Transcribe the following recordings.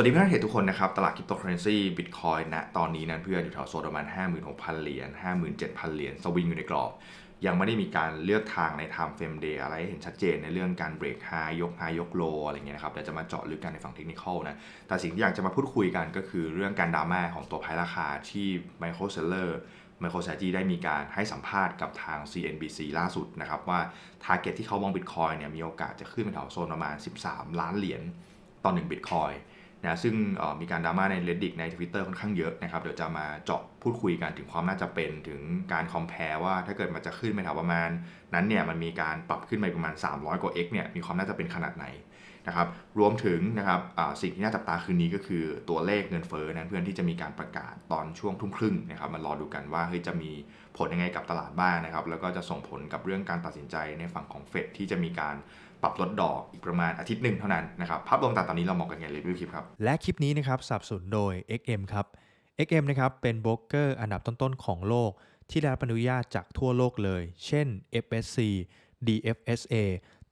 วัสดีเพื่อนเทรดทุกคนนะครับ ตลาดคริปโตเคอเรนซีบิตคอยนะตอนนี้นั้นเพื่อนอยู่แถวโซนประมาณ 56,000 เหรียญ 57,000 เหรียญสวิงอยู่ในกรอบ ยังไม่ได้มีการเลือกทางใน time frame day อะไรให้เห็นชัดเจนในเรื่องการเบรกไฮยกไฮยกโลอะไรเงี้ยนะครับเดี๋ยวจะมาเจาะลึกกันในฝั่งเทคนิคนะ แต่สิ่งที่อยากจะมาพูดคุยกันก็คือเรื่องการดราม่าของตัวไพ่ราคาที่ Michael Saylor Michael s a g i ได้มีการให้สัมภาษณ์กับทาง CNBC ล่าสุดนะครับว่า Target ที่เขามอง Bitcoin เนี่ยมีโอกาสจะขึ้นไปแถวโซนประมาณ 13 ล้านเหรียญต่อ1 Bitcoin นะซึ่งมีการดราม่าใน Reddit ใน Twitter ค่อนข้างเยอะนะครับเดี๋ยวจะมาเจาะพูดคุยกันถึงความน่าจะเป็นถึงการคอมเพลว่าถ้าเกิดมันจะขึ้นไปแถวประมาณ นั้นเนี่ยมันมีการปรับขึ้นไปประมาณ 300 กว่า x เนี่ยมีความน่าจะเป็นขนาดไหนนะครับรวมถึงนะครับสิ่งที่น่าจับตาคืนนี้ก็คือตัวเลขเงินเฟ้อนั้นเพื่อนที่จะมีการประกาศตอนช่วงทุ่มครึ่งนะครับมารอดูกันว่าเฮ้ยจะมีผลยังไงกับตลาดบ้างนะครับแล้วก็จะส่งผลกับเรื่องการตัดสินใจในฝั่งของเฟดที่จะมีการ ปรับลดดอกอีกประมาณอาทิตย์หนึ่งเท่านั้นนะครับภาพรวมตตอนนี้เรามองกันไงเลยพี่คลิปครับ และคลิปนี้นะครับสับสนุนโดย XM ครับ XM นะครับเป็นโบรกเกอร์อันดับต้นๆของโลก ที่ได้รับอนุญาตจากทั่วโลกเลย เช่น FSC DFSA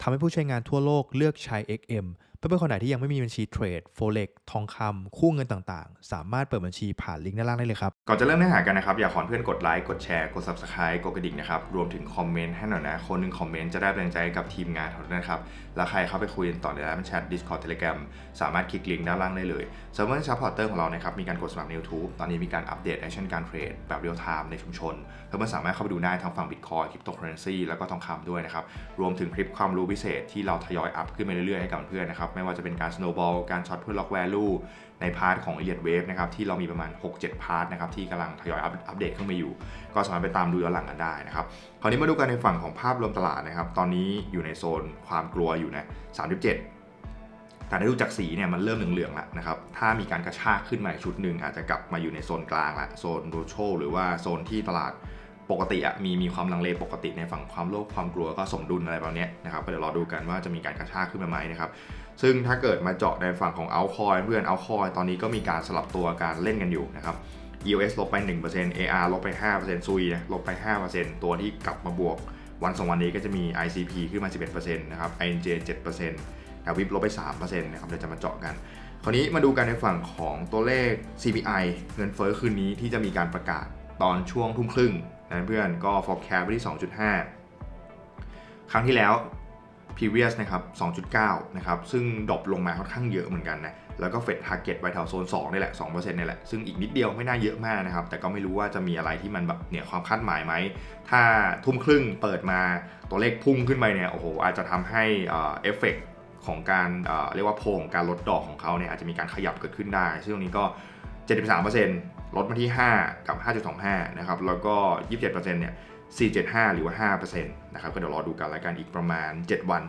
ทำให้ผู้ใช้งานทั่วโลกเลือกใช้ XM เพื่อนๆคนไหนที่ยังไม่มีบัญชีเทรด forex ทองคำคู่เงินต่างๆ สามารถเปิดบัญชีผ่านลิงก์ด้านล่างได้เลยครับ ก่อนจะเริ่มเนื้อหากันนะครับ อยากขอเพื่อนกดไลค์กดแชร์กด subscribe กดกระดิ่งนะครับ รวมถึงคอมเมนต์ให้หน่อยนะ คนหนึ่งคอมเมนต์จะได้แรงใจกับทีมงานของเรานะครับ แล้วใครเข้าไปคุยต่อในไลน์แชท Discord Telegram สามารถคลิกลิงก์ด้านล่างได้เลยเซิร์ฟเวอร์ซัพพอร์เตอร์ของเรานะครับมีการกดสมัครใน YouTube ตอนนี้มีการอัปเดตแอคชั่นการเทรดแบบเรียลไทม์ในชุมชนเพื่อนๆสามารถเข้าไปดูได้ทั้งฝั่ง Bitcoin Cryptocurrency แล้วก็ทองคำด้วยนะครับรวมถึงคลิปความรู้พิเศษที่เราทยอยอัพขึ้นมาเรื่อยๆให้กับเพื่อนนะครับไม่ว่าจะเป็นการ snowball การช็อตเพื่อล็อก value ในพาร์ทของ Elliott Wave นะครับที่เรามีประมาณ 6-7 พาร์ทนะครับที่กำลังทยอยอัปเดตขึ้นมาอยู่ ก็สามารถไปตามดูย้อนหลังกันได้นะครับคราวนี้มาดูกันในฝั่งของภาพรวมตลาดนะครับตอนนี้อยู่ในโซนความกลัวอยู่นะ37แต่ถ้าดูจากสีเนี่ยมันเริ่มเหลืองๆแล้วนะครับ ถ้ามีการกระชากขึ้นมาชุดหนึ่งอาจจะกลับมาอยู่ในโซนกลางละโซนโรโชหรือว่าโซนที่ตลาดปกติอะมีมีความลังเลปกติในฝั่งความโลภความกลัวก็สมดุลอะไรแบบนี้นะครับก็เดี๋ยวรอดูกันว่าจะมีการกระชากขึ้นมาไหมนะครับ ซึ่งถ้าเกิดมาเจาะในฝั่งของเอาคอยเพื่อนเอาคอยตอนนี้ก็มีการสลับตัวการเล่นกันอยู่นะครับ EOS ลบไป 1% AR ลบไป 5%ซุยนะลบไป 5%ตัวที่กลับมาบวก วันสองวันนี้ก็จะมี ICP ขึ้นมา 11%นะครับ INJ 7%นะวิบลบไป 3%นะครับ เดี๋ยวจะมาเจาะกัน คราวนี้มาดูกันในฝั่งของตัวเลข CPI เงินเฟ้อคืนนี้ที่จะมีการประกาศตอนช่วงทุ่มครึ่งนะเพื่อนก็ forecast ไว้ที่ 2.5 ครั้งที่แล้ว previous นะครับ 2.9 นะครับ ซึ่งดรอปลงมาค่อนข้างเยอะเหมือนกันนะ แล้วก็เฟด target ไว้แถวโซน2นี่แหละ 2%นี่แหละ ซึ่งอีกนิดเดียวไม่น่าเยอะมากนะครับ แต่ก็ไม่รู้ว่าจะมีอะไรที่มันแบบเหนี่ยความคาดหมายไหม ถ้าทุ่มครึ่งเปิดมาตัวเลขพุ่งขึ้นไปเนี่ย โอ้โห อาจจะทำให้เอฟเฟกของการเเรียกว่าโพงการลดดอกของเขาเนี่ยอาจจะมีการขยับเกิดขึ้นได้ ซึ่งตรงนี้ก็ 73%ลดมาที่ 5 กับ 5.25 นะครับ แล้วก็ 27%เนี่ย 4.75 หรือว่า 5%นะครับก็เดี๋ยวรอดูกันแล้วกันอีกประมาณ 7 วัน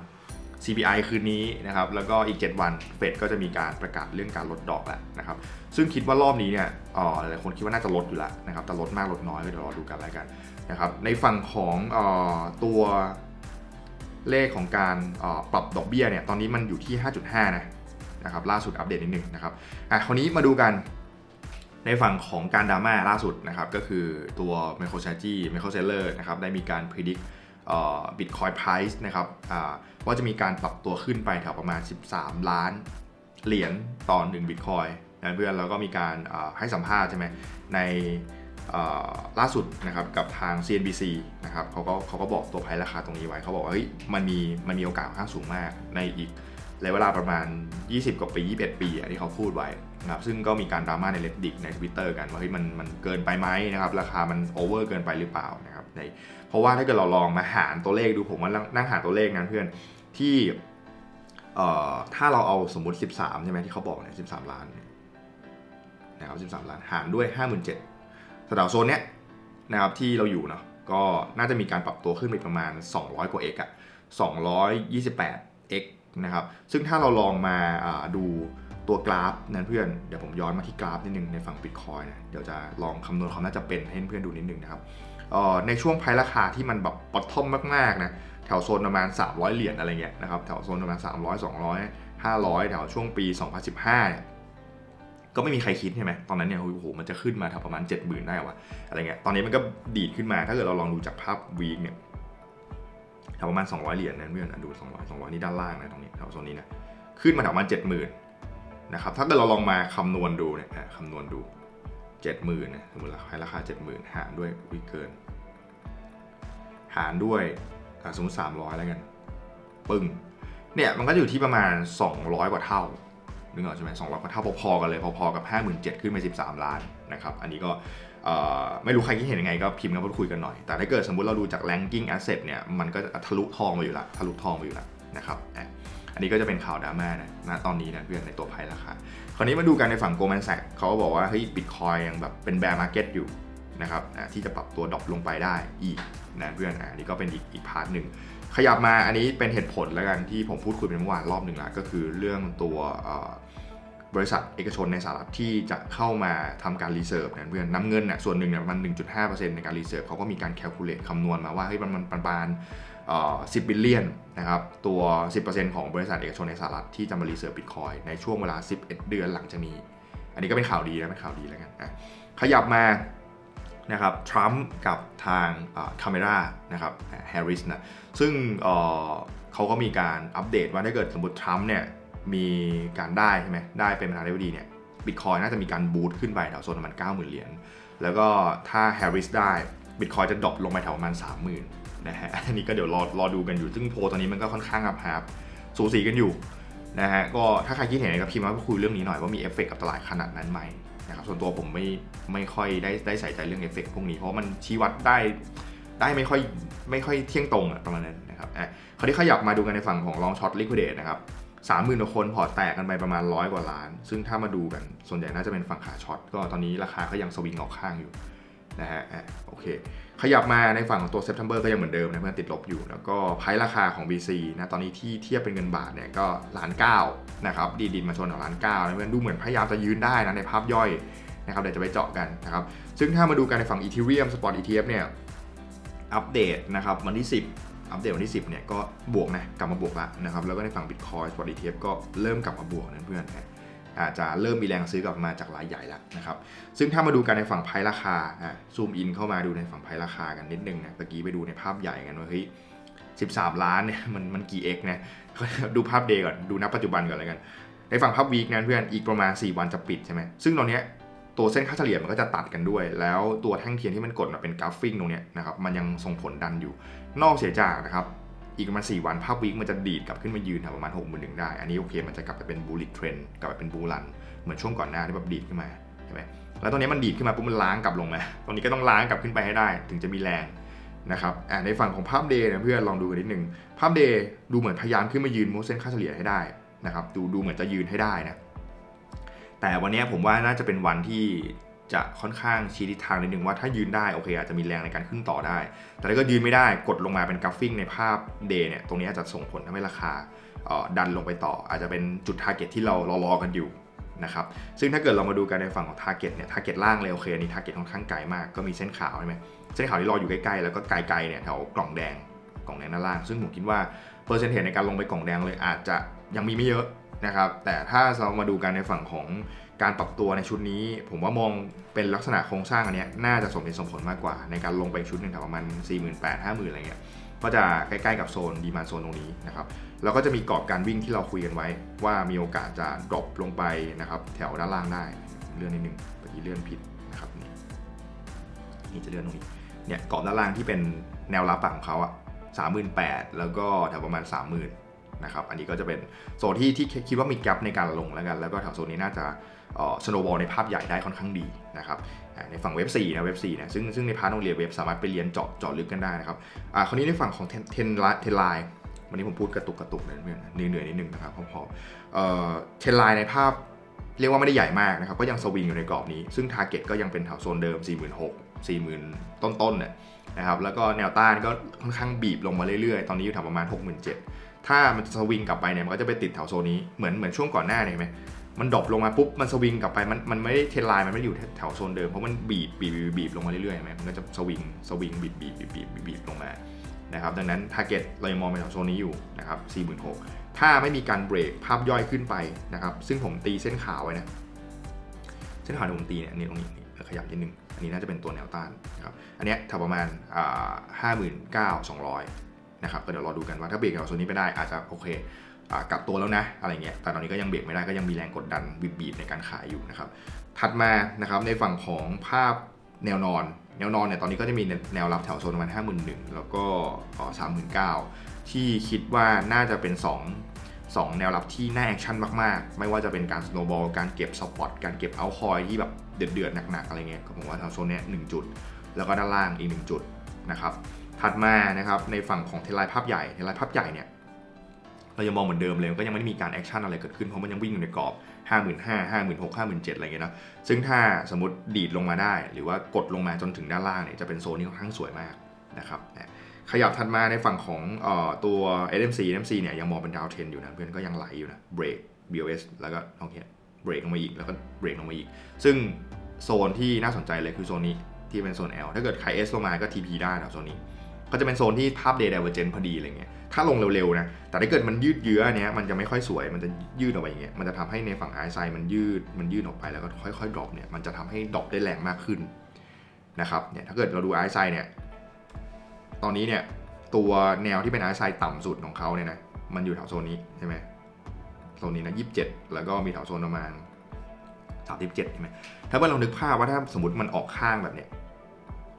CPI คืนนี้นะครับแล้วก็อีก 7 วันเฟดก็จะมีการประกาศเรื่องการลดดอกแล้วนะครับซึ่งคิดว่ารอบนี้เนี่ยเออหลายคนคิดว่าน่าจะลดอยู่แล้วนะครับแต่ลดมากลดน้อยก็เดี๋ยวรอดูกันแล้วกันนะครับในฝั่งของอตัวเลขของการปรับดอกเบี้ยเนี่ยตอนนี้มันอยู่ที่ 5.5 นะนะครับล่าสุดอัปเดตนิดหนึ่งนะครับอะคราวนี้มาดูกัน ในฝั่งของการดราม่าล่าสุดนะครับก็คือตัว m i c r o s t r a t e g y m i c r o s e l l e r นะครับได้มีการ predict บิตคอยไพรซ์นะครับว่าจะมีการปรับตัวขึ้นไปแถวประมาณ 13 ล้านเหรียญต่อ1บิตคอยนะเพื่อนแล้วก็มีการให้สัมภาษณ์ใช่ไหมในล่าสุดนะครับกับทาง CNBC นะครับเขาก็เขาก็บอกตัวไพราคาตรงนี้ไว้เขาบอกว่าเฮ้ยมันมีมันมีโอกาสค่อนข้างสูงมากในอีกระยะเวลาประมาณ 20 กว่าปี 21 ปีที่เขาพูดไว้ นะครับซึ่งก็มีการดราม่าใน Reddit ใน Twitter กันว่าเฮ้ยมันมันเกินไปไหมนะครับราคามันโอเวอร์เกินไปหรือเปล่านะครับในเพราะว่าถ้าเกิดเราลองมาหารตัวเลขดูผมว่านั่งหารตัวเลขนั้นเพื่อนที่เอ่อถ้าเราเอาสมมติ 13 ใช่ไหมที่เขาบอกเนี่ย13 ล้านนะครับ13 ล้านหารด้วย 57,000สถานโซนเนี้ยนะครับที่เราอยู่เนาะก็น่าจะมีการปรับตัวขึ้นไปประมาณ 200 กว่า x อะ228 x นะครับซึ่งถ้าเราลองมาดู ตัวกราฟนั้นเพื่อนเดี๋ยวผมย้อนมาที่กราฟนิดนึงในฝั่ง Bitcoin นะเดี๋ยวจะลองคำนวณความน่าจะเป็นให้เพื่อนดูนิดนึงนะครับในช่วงไพราคาที่มันแบบปอททอมมากๆนะแถวโซนประมาณ 300 เหรียญอะไรเงี้ยนะครับแถวโซนประมาณ 300 200 500 แถวช่วงปี 2015เนี่ยก็ไม่มีใครคิดใช่ไหมตอนนั้นเนี่ยโอ้โหมันจะขึ้นมาแถวประมาณ 70,000 ได้วะอะไรเงี้ยตอนนี้มันก็ดีดขึ้นมาถ้าเกิดเราลองดูจากภาพวีคเนี่ยแถวประมาณ 200 เหรียญนะเพื่อนดู 200 200 นี่ด้านล่างนะตรงนี้แถวโซนนี้นะขึ้นมาแถวประมาณ 70,000 นะครับถ้าเกิดเราลองมาคำนวณดูเนี่ยคำนวณดูเจ็ดหมื่นสมมติราคาราคาเจ็ดหมื่นหารด้วยวิเกิน หารด้วยสมมติสามร้อยแล้วกัน ปึ้งเนี่ยมันก็อยู่ที่ประมาณ 200 กว่าเท่านึกออกใช่ไหม200กว่าเท่าพอๆกันเลย พอๆกับ 57,000 ขึ้นไป 13 ล้านนะครับ อันนี้ก็ไม่รู้ใครคิดเห็นยังไงก็พิมพ์กันพูดคุยกันหน่อย แต่ถ้าเกิดสมมุติเราดูจาก ranking asset เนี่ย มันก็ทะลุทองมาอยู่ละทะลุทองมาอยู่ละนะครับ อันนี้ก็จะเป็นข่าวดราม่านะณตอนนี้นะเพื่อนในตัวไพ่ราคา คราวนี้มาดูกันในฝั่ง Goldman Sachs เขาก็บอกว่าเฮ้ย Bitcoin ยังแบบเป็น bear market อยู่นะครับอะที่จะปรับตัวดรอปลงไปได้อีกนะเพื่อนอันนี้ก็เป็นอีกอีกพาร์ทหนึ่งขยับมาอันนี้เป็นเหตุผลแล้วกันที่ผมพูดคุยไปเมื่อวานรอบหนึ่งล้วก็คือเรื่องตัวบริษัทเอกชนในสหรัฐที่จะเข้ามาทำการรีเซิร์ฟเนี่ยเพื่อนน้ำเงินเนี่ยส่วนหนึ่งเนี่ยมัน 1.5%ในการรีเซิร์ฟเขาก็มีการแคลคูลเลตคำนวณมาว่าเฮ้ยมันมันประมาณ 10 บิลเลียนนะครับตัว 10%ของบริษัทเอกชนในสหรัฐที่จะมารีเซิร์ฟบิตคอยในช่วงเวลา 11 เดือนหลังจากนี้ อันนี้ก็เป็นข่าวดีนะเป็นข่าวดีแล้วกันอะขยับมานะครับทรัมป์กับทางคาเมรานะครับแฮร์ริสนะซึ่งเเขาก็มีการอัปเดตว่าถ้าเกิดสมมติทรัมป์เนี่ยมีการได้ใช่ไหมได้เป็นประธานาธิบดีเนี่ยบิตคอยน่าจะมีการบูตขึ้นไปแถวโซนประมาณ 90,000 เหรียญ แล้วก็ถ้าแฮร์ริสได้บิตคอยจะดรอปลงไปแถวประมาณ 30,000 นะฮะอันนี้ก็เดี๋ยวรอรอดูกันอยู่ ซึ่งโพตอนนี้มันก็ค่อนข้างอัพฮาร์สูสีกันอยู่นะฮะก็ถ้าใครคิดเห็นก็พิมพ์มาคุยเรื่องนี้หน่อยว่ามีเอฟเฟกต์กับตลาดขนาดนั้นไหมนะครับส่วนตัวผมไม่ไม่ค่อยได้ได้ใส่ใจเรื่องเอฟเฟกต์พวกนี้เพราะมันชี้วัดได้ได้ไม่ค่อยไม่ค่อยเที่ยงตรงอะประมาณนั้นนะครับอะคราวนี้ขยับมาดูกันในฝั่งของลองช็อตลิควิดเดตนะครับสามหมื่นกว่าคนพอแตกกันไปประมาณร้อยกว่าล้าน ซึ่งถ้ามาดูกันส่วนใหญ่น่าจะเป็นฝั่งขาช็อตก็ตอนนี้ราคาก็ยังสวิงออกข้างอยู่นะฮะอะโอเค ขยับมาในฝั่งของตัว September ก็ยังเหมือนเดิมนะเพื่อนติดลบอยู่ แล้วก็ไพ่ราคาของ BC นะตอนนี้ที่เทียบเป็นเงินบาทเนี่ยก็ล้านเก้านะครับดีดินมาชนกับล้านเก้านะเพื่อนดูเหมือนพยายามจะยืนได้นะในภาพย่อยนะครับเดี๋ยวจะไปเจาะกันนะครับซึ่งถ้ามาดูกันในฝั่ง Ethereum Spot ETF เนี่ยอัปเดตนะครับวันที่ 10 อัปเดตวันที่ 10เนี่ยก็บวกนะกลับมาบวกละนะครับแล้วก็ในฝั่ง Bitcoin Spot ETF ก็เริ่มกลับมาบวกนะเพื่อนนะ อาจจะเริ่มมีแรงซื้อกลับมาจากรายใหญ่แล้วนะครับซึ่งถ้ามาดูกันในฝั่งไพ่ราคาอะซูมอินเข้ามาดูในฝั่งไพ่ราคากันนิดนึงนะเมื่อกี้ไปดูในภาพใหญ่กันว่าเฮ้ย13 ล้านเนี่ยมันมันกี่ x นะดูภาพเดย์ก่อนดูนับปัจจุบันก่อนเลยกัน ในฝั่งภาพวีคนั้นเพื่อนอีกประมาณ 4 วันจะปิดใช่ไหมซึ่งตอนเนี้ยตัวเส้นค่าเฉลี่ยมันก็จะตัดกันด้วย แล้วตัวแท่งเทียนที่มันกดมาเป็นกราฟฟิ้งตรงเนี้ยนะครับมันยังส่งผลดันอยู่นอกเสียจากนะครับ อีกประมาณ4วันภาพวิกมันจะดีดกลับขึ้นมายืนแถวประมาณ6 1 0 0 0ได้ อันนี้โอเคมันจะกลับไปเป็นบูลลิทเทรนกลับไปเป็นบูลันเหมือนช่วงก่อนหน้าที่แบบดีดขึ้นมาใช่ไหมแล้วตอนนี้มันดีดขึ้นมาปุ๊บมันล้างกลับลงมาตอนนี้ก็ต้องล้างกลับขึ้นไปให้ได้ ถึงจะมีแรงนะครับอ่าในฝั่งของภาพเดย์นะเพื่อนลองดูกันนิดนึงภาพเดย์ดูเหมือนพยายามขึ้นมายืนมูเส้นค่าเฉลี่ยให้ได้นะครับดูดูเหมือนจะยืนให้ได้นะแต่วันนี้ผมว่าน่าจะเป็นวันที่ จะค่อนข้างชี้ทิศทางนิดนึงว่าถ้ายืนได้โอเคอาจจะมีแรงในการขึ้นต่อได้ แต่ถ้าก็ยืนไม่ได้กดลงมาเป็นกราฟฟิ้งในภาพเดย์เนี่ยตรงนี้อาจจะส่งผลทำให้ราคาดันลงไปต่อ อาจจะเป็นจุดทาร์เก็ตที่เรารอๆกันอยู่นะครับซึ่งถ้าเกิดเรามาดูกันในฝั่งของทาร์เก็ตเนี่ยทาร์เก็ตล่างเลยโอเคอันนี้ทาร์เก็ตค่อนข้างไกลมากก็มีเส้นขาวใช่ไหมเส้นขาวที่รออยู่ใกล้ๆแล้วก็ไกลๆเนี่ยแถวกล่องแดงกล่องแดงด้านล่าง ซึ่งผมคิดว่าเปอร์เซ็นต์ในการลงไปกล่องแดงเลยอาจจะยังมีไม่เยอะนะครับแต่ถ้าเรามาดูกันในฝั่งของ การปรับตัวในชุดนี้ ผมว่ามองเป็นลักษณะโครงสร้างอันนี้น่าจะสมเหตุสมผลมากกว่า ในการลงไปชุดหนึ่งแถวประมาณ 4 8 0 0 0 5 0 0 0อะไรเงี้ยก็จะใกล้ๆกับโซนดีมานโซนตรงนี้นะครับแล้วก็จะมีกรอบการวิ่งที่เราคุยกันไว้ ว่ามีโอกาสจะดรอปลงไปนะครับแถวด้านล่างได้เลื่อนนิดนึงเมื่อกี้เลื่อนผิดนะครับนี่นี่จะเลื่อนตรงนี้เนี่ยกรอบด้านล่างที่เป็นแนวรับของเขาอะสามหมื่นแปดแล้วก็แถวประมาณ30,000น นะครับ อันนี้ก็จะเป็นโซนที่ที่คิดว่ามีแกลบในการลงแล้วกัน แล้วก็แถวโซนนี้น่าจะสโนว์บอลในภาพใหญ่ได้ค่อนข้างดีนะครับในฝั่งเว็บ4นะเว็บ4นะซึ่งซึ่งในพาร์ทโรงเรียนเว็บสามารถไปเรียนเจาะเจาะลึกกันได้นะครับอ่าคราวนี้ในฝั่งของเทนเทนเทนไลน์วันนี้ผมพูดกระตุกกระตุกเลยเพื่อนเหนื่อยๆนิดนึงนะครับพอๆเอ่อเทนไลน์ในภาพเรียกว่าไม่ได้ใหญ่มากนะครับ ก็ยังสวิงอยู่ในกรอบนี้ ซึ่งทาร์เก็ตก็ยังเป็นแถวโซนเดิม 46,000 40,000ต้นๆเนี่ยนะครับ แล้วก็แนวต้านก็ค่อนข้างบีบลงมาเรื่อยๆ ตอนนี้อยู่แถวประมาณ 67,000 ถ้ามันจะสวิงกลับไปเนี่ยมันก็จะไปติดแถวโซนนี้เหมือนเหมือนช่วงก่อนหน้าเนี่ยไหมมันดรอปลงมาปุ๊บมันสวิงกลับไปมันมันไม่ได้เทรนไลน์มันไม่ได้อยู่แถวโซนเดิมเพราะมันบีบบีบบีบลงมาเรื่อยๆใช่ไหมมันก็จะสวิงสวิงบีบบีบบีบบีบบีบลงมานะครับดังนั้นทาร์เก็ตเรายังมองไปแถวโซนนี้อยู่นะครับ46,000ถ้าไม่มีการเบรกภาพย่อยขึ้นไปนะครับซึ่งผมตีเส้นขาวไว้นะเส้นขาวที่ผมตีเนี่ยอันนี้ตรงนี้ขยับนิดนึงอันนี้น่าจะเป็นตัวแนวต้านนะครับอันนี้แถวประมาณห้าหมื่นเก้าสองร้อย นะครับก็เดี๋ยวรอดูกันว่าถ้าเบรกแถวโซนนี้ไปได้อาจจะโอเคกลับตัวแล้วนะอะไรเงี้ยแต่ตอนนี้ก็ยังเบรกไม่ได้ก็ยังมีแรงกดดันบีบๆในการขายอยู่นะครับถัดมานะครับในฝั่งของภาพแนวนอน แนวนอนเนี่ยตอนนี้ก็จะมีแนวรับแถวโซนประมาณห้าหมื่นหนึ่งแล้วก็สามหมื่นเก้าที่คิดว่าน่าจะเป็น 2 2 แนวรับที่น่าแอคชั่นมากๆ ไม่ว่าจะเป็นการสโนว์บอลการเก็บสปอตการเก็บเอาคอยที่แบบเดือดๆหนักๆอะไรเงี้ยก็ผมว่าแถวโซนเนี้ยหนึ่งจุด แล้วก็ด้านล่างอีกหนึ่งจุดนะครับ ถัดมานะครับในฝั่งของเทไลน์ภาพใหญ่เทไลน์ภาพใหญ่เนี่ยเรายังมองเหมือนเดิมเลยก็ยังไม่ได้มีการแอคชั่นอะไรเกิดขึ้นเพราะมันยังวิ่งอยู่ในกรอบ 5 5 0 0 0 5 6 0 0 0 5 7 0 0 0อะไรเงี้ยเนะซึ่งถ้าสมมติดีดลงมาได้ หรือว่ากดลงมาจนถึงด้านล่างเนี่ยจะเป็นโซนที่ค่อนข้างสวยมากนะครับขยับถัดมาในฝั่งของออตัว SMC SMC เนี่ยยังมองเป็นดาวเทนอยู่นะเพื่อนก็ยังไหลอยู่นะเบรก BOS แล้วก็โอเคเบรกลงมาอีกแล้วก็เบรกลงมาอีก ซึ่งโซนที่น่าสนใจเลยคือโซนนี้ที่เป็นโซน L ถ้าเกิดใคร S ลงมาก็ TP ได้นะโซนนี้ ก็จะเป็นโซนที่ภาพเดย์ i v เวอร์เจนพอดีอะไรเงี้ย ถ้าลงเร็วๆนะ แต่ถ้าเกิดมันยืดเยื้อเนี้ยมันจะไม่ค่อยสวย มันจะยืดออกไปอย่างเงี้ย มันจะทำให้ในฝั่งไอซมันยืด มันยืดออกไปแล้วก็ค่อยๆดรอปเนี่ย มันจะทำให้ดรอปได้แรงมากขึ้นนะครับ เนี่ยถ้าเกิดเราดูไอซเนี่ย ตอนนี้เนี่ยตัวแนวที่เป็นไอซต่ำสุดของเขาเนี่ยนะ มันอยู่แถวโซนนี้ใช่ไหมโซนนี้นะยี่สิบเจ็ดแล้วก็มีแถวโซนประมาณสามสิบเจ็ดใช่ไหมถ้าว่าเรานึกภาพว่าถ้าสมมติมันออกข้างแบบเนี้ย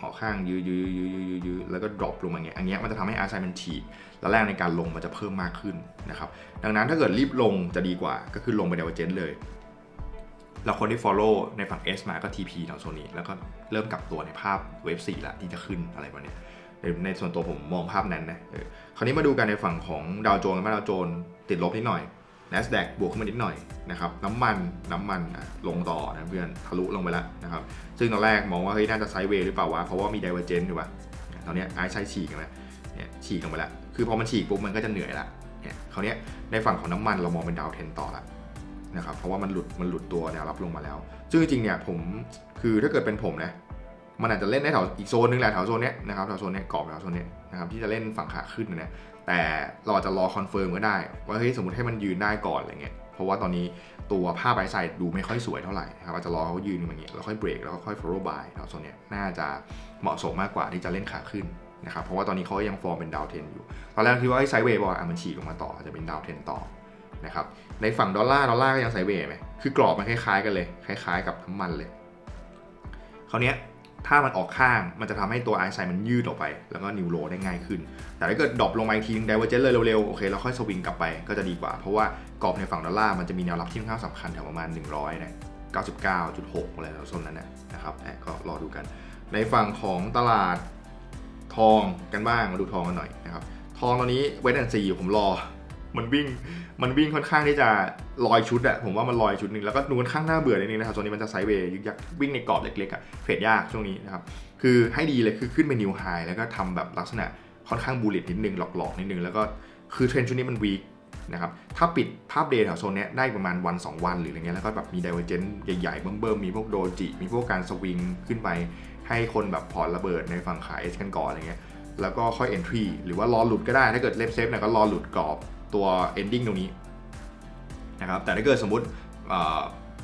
ออข้างยืดยืดยืดยืดยืดแล้วก็ดรอปลงมาอย่างเงี้ยอันเนี้ยมันจะทำให้อาร์ไซมันฉีกและแรงในการลงมันจะเพิ่มมากขึ้นนะครับดังนั้นถ้าเกิดรีบลงจะดีกว่าก็คือลงไปเดวเจนเลยแล้วคนที่ follow ในฝั่ง S มาก็ TP แถวโซนนี้แล้วก็เริ่มกลับตัวในภาพเวฟ4ละที่จะขึ้นอะไรประมาณนี้ในในส่วนตัวผมมองภาพนั้นนะคราวนี้มาดูกันในฝั่งของดาวโจนส์กันบ้างดาวโจนส์ติดลบนิดหน่อย NASDAQ บวกขึ้นมานิดหน่อยนะครับน้ำมันน้ำมันลงต่อนะเพื่อนทะลุลงไปแล้วนะครับซึ่งตอนแรกมองว่าเฮ้ยน่าจะไซด์เวย์หรือเปล่าวะเพราะว่ามี divergent อยู่ว่ะเนี่ยตอนเนี้ไอซ์ใช้ฉีกนะเนี่ยฉีกลงไปแล้วคือพอมันฉีกปุ๊บมันก็จะเหนื่อยละเนี่ยคราวเนี้ยในฝั่งของน้ำมันเรามองเป็นดาวเทนต่อละนะครับเพราะว่ามันหลุดมันหลุดตัวแนวรับลงมาแล้ว ซึ่งจริงเนี่ยผมคือถ้าเกิดเป็นผมนะมันอาจจะเล่นได้แถวอีกโซนนึงแหละแถวโซนเนี้ยนะครับแถวโซนเนี้ยกรอบแถวโซนเนี้ยนะครับที่จะเล่นฝั่งขาขึ้นนะ แต่เราอาจจะรอคอนเฟิร์มก็ได้ ว่าเฮ้ยสมมติให้มันยืนได้ก่อนอะไรเงี้ยเพราะว่าตอนนี้ตัวภาพไอไซด์ดูไม่ค่อยสวยเท่าไหร่นะครับอาจจะรอเขายืนอย่างเงี้ยแล้วค่อยเบรกแล้วก็ค่อย follow by แถวโซนเนี้ยน่าจะเหมาะสมมากกว่าที่จะเล่นขาขึ้นนะครับเพราะว่าตอนนี้เขายังฟอร์มเป็นดาวเทนอยู่ตอนแรกคิดว่าไอ้ไซเวย์บอกอะมันฉีกลงมาต่อจะเป็นดาวเทนต่อนะครับในฝั่งดอลลาร์ดอลลาร์ก็ยังไซเวย์ไหมคือกรอบมันคล้ายๆกันเลย คล้าย ๆ กับน้ำมันเลยคราวเนี้ย ถ้ามันออกข้างมันจะทำให้ตัวไอซ์ไซมันยืดออกไป แล้วก็นิวโรได้ง่ายขึ้น แต่ถ้าเกิดดรอปลงมาอีกทีนึงไดเวอร์เจนเลยเร็วๆ โอเคแล้วค่อยสวิงกลับไปก็จะดีกว่า เพราะว่ากรอบในฝั่งดอลลาร์มันจะมีแนวรับที่ค่อนข้างสำคัญแถวประมาณ 100นะ99.6 อะไรแล้วโซนนั้นนะนะครับแหมก็รอดูกัน ในฝั่งของตลาดทองกันบ้างมาดูทองกันหน่อยนะครับทองตอนนี้เวทแอนซีอยู่ผมรอ มันวิ่งมันวิ่งค่อนข้างที่จะลอยชุดอะผมว่ามันลอยชุดหนึ่งแล้วก็ดูค่อนข้างน่าเบื่อนิดนึงนะครับโซนนี้มันจะไซด์เวย์ยึกยักวิ่งในกรอบเล็กๆอะเทรดยากช่วงนี้นะครับคือให้ดีเลยคือขึ้นไปนิวไฮแล้วก็ทำแบบลักษณะค่อนข้างบูลลิตนิดนึงหลอกๆนิดนึงแล้วก็คือเทรนด์ช่วงนี้มันวีคนะครับถ้าปิดภาพเดย์แถวโซนนี้ได้ประมาณวัน 2 วันหรืออะไรเงี้ยแล้วก็แบบมี d i v e r g e n c e ใหญ่ๆเบิ่มๆมีพวกโดจิมีพวกการสวิงขึ้นไป ให้คนแบบพอระเบิดในฝั่งขายเอสกันก่อนอะไรเงี้ยแล้วก็ค่อย entry หรือว่ารอหลุดก็ได้ถ้าเกิดเลฟเซฟเนี่ยก็รอหลุดกรอบ ตัว ending ตรงนี้นะครับแต่ถ้าเกิดสมมติ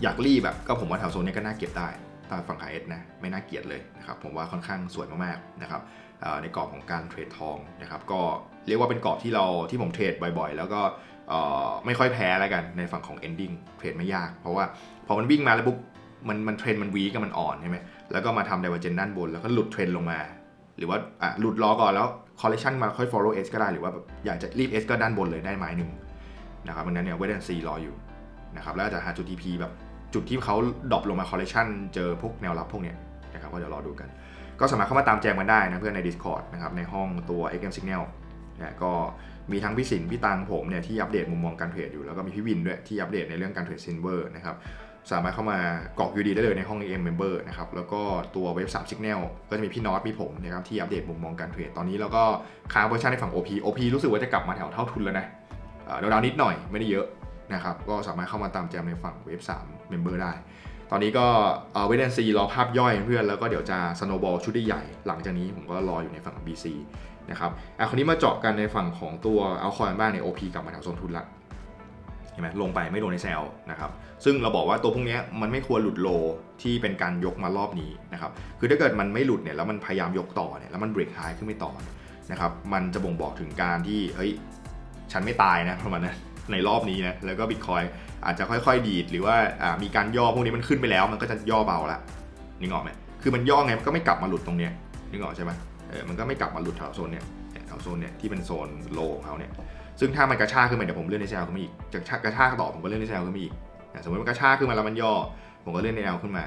อยากรีบแบบก็ผมว่าแถวโซนนี้ก็น่าเก็บได้ตามฝั่งขายเอสนะไม่น่าเกลียดเลยนะครับผมว่าค่อนข้างสวยมากๆนะครับในกรอบของการเทรดทองนะครับก็เรียกว่าเป็นกรอบที่เราที่ผมเทรดบ่อยๆ แล้วก็ไม่ค่อยแพ้แล้วกันในฝั่งของ ending เทรดไม่ยาก เพราะว่าพอมันวิ่งมาแล้วปุ๊บมันมันเทรนมันวีกับมันอ่อนใช่ไหมแล้วก็มาทำ divergence ด้านบนแล้วก็หลุดเทรนลงมา หรือว่าอะหลุดรอก่อนแล้ว collection มาค่อย follow S ก็ได้หรือว่าแบบอยากจะรีบ S ก็ด้านบนเลยได้ไม้หนึ่งนะครับดังนั้นเนี่ย wait and see รออยู่นะครับแล้วอาจจะหาจุด TP แบบจุดที่เขาดรอปลงมาคอลเลคชันเจอพวกแนวรับพวกเนี้ยนะครับก็เดี๋ยวรอดูกัน ก็สามารถเข้ามาตามแจมกันได้นะเพื่อนใน Discord นะครับในห้องตัว XM Signal นะก็มีทั้งพี่สินพี่ตังผมเนี่ยที่อัปเดตมุมมองการเทรดอยู่แล้วก็มีพี่วินด้วยที่อัปเดตในเรื่องการเทรดซินเวอร์นะครับ สามารถเข้ามากรอก UD ได้เลยในห้อง EM Member นะครับ แล้วก็ตัวเว็บ3 Signal ก็จะมีพี่น็อตมีผมนะครับที่อัปเดตมุมมองการเทรด ตอนนี้เราก็ค้างเวอร์ชันในฝั่ง OP OP รู้สึกว่าจะกลับมาแถวเท่าทุนแล้วนะเออดาวนิดหน่อยไม่ได้เยอะนะครับ ก็สามารถเข้ามาตามแจมในฝั่งเว็บ3 Member ได้ ตอนนี้ก็เวทแอนซีรอภาพย่อยเพื่อน แล้วก็เดี๋ยวจะสโนบอลชุดใหญ่ หลังจากนี้ผมก็รออยู่ในฝั่ง BC นะครับอะคนนี้มาเจาะกันในฝั่งของตัวเอาคอยบ้างใน OP กลับมาแถวโซนทุนละ เห็นไหมลงไปไม่โดนในแซลนะครับซึ่งเราบอกว่าตัวพวกนี้มันไม่ควรหลุดโลที่เป็นการยกมารอบนี้นะครับคือถ้าเกิดมันไม่หลุดเนี่ยแล้วมันพยายามยกต่อเนี่ยแล้วมันเบรกไฮขึ้นไม่ต่อนะครับมันจะบ่งบอกถึงการที่เฮ้ยฉันไม่ตายนะประมาณนั้นในรอบนี้นะแล้วก็บิตคอยอาจจะค่อยๆ ดีด หรือว่าามีการย่อพวกนี้มันขึ้นไปแล้ว มันก็จะย่อเบาละนึกออกไหมคือมันย่อไงมันก็ไม่กลับมาหลุดตรงเนี้ยนึกออกใช่ไหมเออมันก็ไม่กลับมาหลุดแถวโซนเนี่ยแถวโซนเนี้ยที่เป็นโซนโลของเขาเนี่ย ซึ่งถ้ามันกระชากขึ้นมาเดี๋ยวผมเลื่อนในแซลขึ้นมาอีกจากกระชากต่อผมก็เลื่อนในแซลขึ้นมาอีกสมมติมันกระชากขึ้นมาแล้วมันย่อ ผมก็เลื่อนในแอลขึ้นมา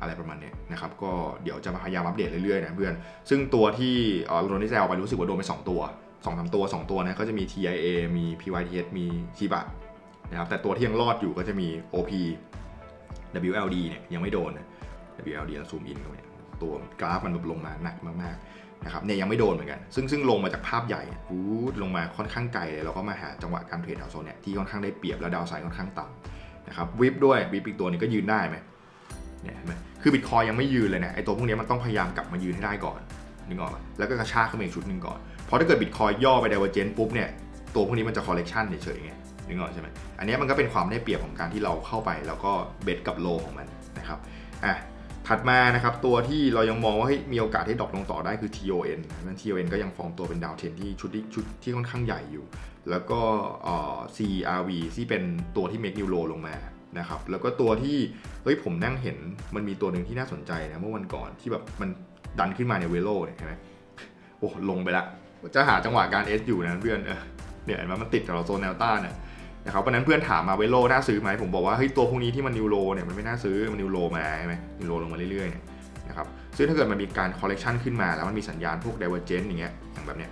อะไรประมาณนี้นะครับก็เดี๋ยวจะพยายามอัปเดตเรื่อยๆนะเพื่อน ซึ่งตัวที่เออโดนที่แซลไปรู้สึกว่าโดนไป 2 ตัว2อสตัว 2 ตัวนะก็จะมี TIA มี PYTS มี Shiba นะครับแต่ตัวที่ยังรอดอยู่ก็จะมี OP WLD เนี่ยยังไม่โดนนะ WLD ซูมอินเข้าไปเนี่ยตัวกราฟมันแบบลงมาหนักมากๆ นะครับเนี่ยยังไม่โดนเหมือนกัน ซึ่งซึ่งลงมาจากภาพใหญ่วูดลงมาค่อนข้างไกลเลยเราก็มาหาจังหวะการเทรดแถวโซนเนี่ยที่ค่อนข้างได้เปรียบแล้วดาวไซด์ค่อนข้างต่ำนะครับวิปด้วยวิปอีกตัวนี้ก็ยืนได้ไหมเนี่ยเห็นไหมคือบิตคอยยังไม่ยืนเลยนะไอตัวพวกนี้มันต้องพยายามกลับมายืนให้ได้ก่อนนึกออกไหมแล้วก็กระชากขึ้นมาอีกชุดหนึ่งก่อนเพราะถ้าเกิดบิตคอยย่อไป d ด v e r g e n c e ปุ๊บเนี่ยตัวพวกนี้มันจะคอลเลกชันเฉยๆไงนึกออกใช่ไหมอันนี้มันก็เป็นความได้เปรียบของการที่เราเข้าไป แล้วก็เบสกับโลของมันนะครับอะ ถัดมานะครับตัวที่เรายังมองว่าเฮ้มีโอกาสให้ดรอปลงต่อได้คือ TON นั้น TON ก็ยังฟอร์มตัวเป็นดาวเทนที่ชุดที่ชุดที่ค่อนข้างใหญ่อยู่ แล้วก็ CRV ที่เป็นตัวที่ make new low ลงมานะครับแล้วก็ตัวที่เฮ้ยผมนั่งเห็นมันมีตัวหนึ่งที่น่าสนใจนะเมื่อวันก่อนที่แบบมันดันขึ้นมาในเวโลเนี่ยเห็นไหมโอ้ลงไปละจะหาจังหวะการ S อยู่นะเพื่อนเออเนี่ยเห็นไหมมันติดกับเราโซนแนวต้านเนี่ย นะครับวันนั้นเพื่อนถามมาเวโลน่าซื้อไหมผมบอกว่าเฮ้ยตัวพวกนี้ที่มันนิวโรเนี่ยมันไม่น่าซื้อมันนิวโรมาใช่ไหมนิวโรลงมาเรื่อยๆเนี่ยนะครับซึ่งถ้าเกิดมันมีการคอลเลกชันขึ้นมาแล้วมันมีสัญญาณพวก divergent อย่างเงี้ยอย่างแบบเนี้ย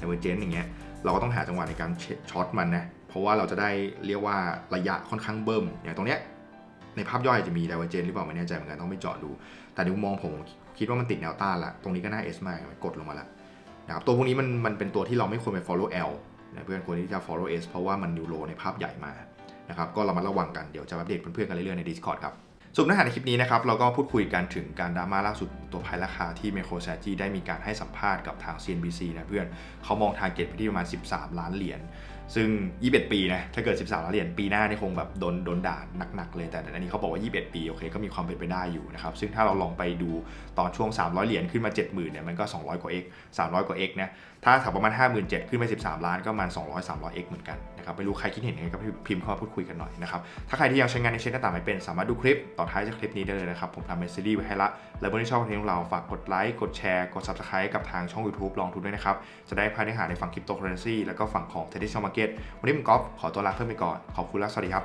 divergent อย่างเงี้ยเราก็ต้องหาจังหวะในการช็อตมันนะเพราะว่าเราจะได้เรียกว่าระยะค่อนข้างเบิ่มอย่างตรงเนี้ยในภาพย่อยจะมี divergent หรือเปล่าไม่แน่ใจเหมือนกันต้องไปเจาะดู แต่ในมุมมองผมคิดว่ามันติดแนวต้านละตรงนี้ก็น่า S มากมันกดลงมาละนะครับตัวพวกนี้มันมันเป็นตัวที่เราไม่ควรไป follow L นะเพื่อนควรที่จะ follow S เพราะว่ามันนิวโรในภาพใหญ่มานะครับก็เรามาระวังกันเดี๋ยวจะอัปเดตเพื่อนๆกันเรื่อยๆใน Discord ครับสรุปเนื้อหาในคลิปนี้นะครับเราก็พูดคุยกันถึงการดราม่าล่าสุดตัวภายราคาที่ MicroStrategy ได้มีการให้สัมภาษณ์กับทาง CNBC นะเพื่อนเขามองทางเก็ตไปที่ประมาณ 13 ล้านเหรียญ ซึ่ง 21 ปีนะ ถ้าเกิด 13ล้านเหรียญปีหน้านี่คงแบบโดนโดนด่าหนักๆเลย แต่อันนี้เขาบอกว่า 21 ปีโอเคก็มีความเป็นไปได้อยู่นะครับ ซึ่งถ้าเราลองไปดูตอนช่วง 300 เหรียญขึ้นมา 70,000เนี่ยมันก็ 200 กว่า x 300 กว่า x นะ ถ้าถักประมาณ 57,000 ขึ้นไป 13 ล้านก็ประมาณ 200 300 x เหมือนกันนะครับไม่รู้ใครคิดเห็นยังไงก็พิมพ์เข้ามาพูดคุยกันหน่อยนะครับ ถ้าใครที่ยังใช้งานในเชนหน้าต่างไม่เป็นสามารถดูคลิปต่อท้ายจากคลิปนี้ได้เลยนะครับ ผมทำเป็นซีรีส์ไว้ให้ละ แล้วเพื่อนที่ชอบคอนเทนต์ของเราฝากกดไลค์กดแชร์กด subscribe กับทางช่อง YouTube ลองทุนด้วยนะครับจะได้พาเนื้อหาในฝั่งคริปโตเคอเรนซีแล้วก็ฝั่งของ traditional market วันนี้ผมกอล์ฟขอตัวลาเพิ่มไปก่อน ขอบคุณและสวัสดีครับ